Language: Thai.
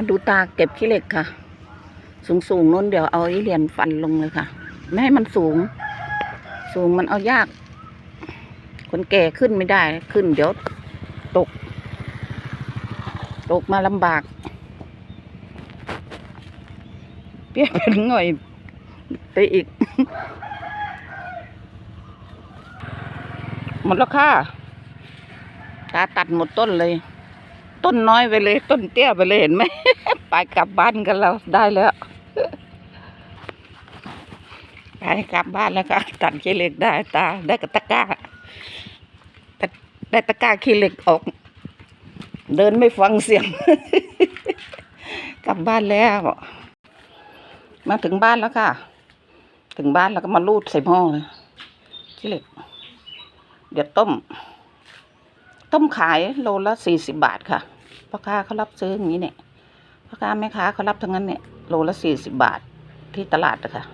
มาดูตาเก็บขี้เหล็กค่ะ สูงสูงนู้นเดี๋ยวเอาไอ้เหรียญฟันลงเลยค่ะ ไม่ให้มันสูง สูงมันเอายาก คนแก่ขึ้นไม่ได้ขึ้น เดี๋ยวตก ตกมาลำบาก เปี้ยเป็นหน่อยไปอีก หมดแล้วค่ะตาตัดหมดต้นเลย ต้นน้อยไปเลย ต้นเตี้ยไปเลยเห็นไหม ไปกลับบ้านกันแล้วได้แล้วไปกลับบ้านแล้วค่ะตัดขี้เหล็กได้ตาได้กระตะกร้าได้ตะกร้าขี้เหล็กออก เดินไม่ฟังเสียง กลับบ้านแล้ว มาถึงบ้านแล้วค่ะ ถึงบ้านแล้วก็มาลูดใส่หม้อเลยขี้เหล็ก เดี๋ยวต้ม ต้มขายโลละสี่สิบบาทค่ะพ่อค้าเขารับซื้ออย่างนี้เนี่ยพ่อค้าแม่ค้าเขารับทั้งนั้นเนี่ยโลละสี่สิบบาทที่ตลาดนะคะ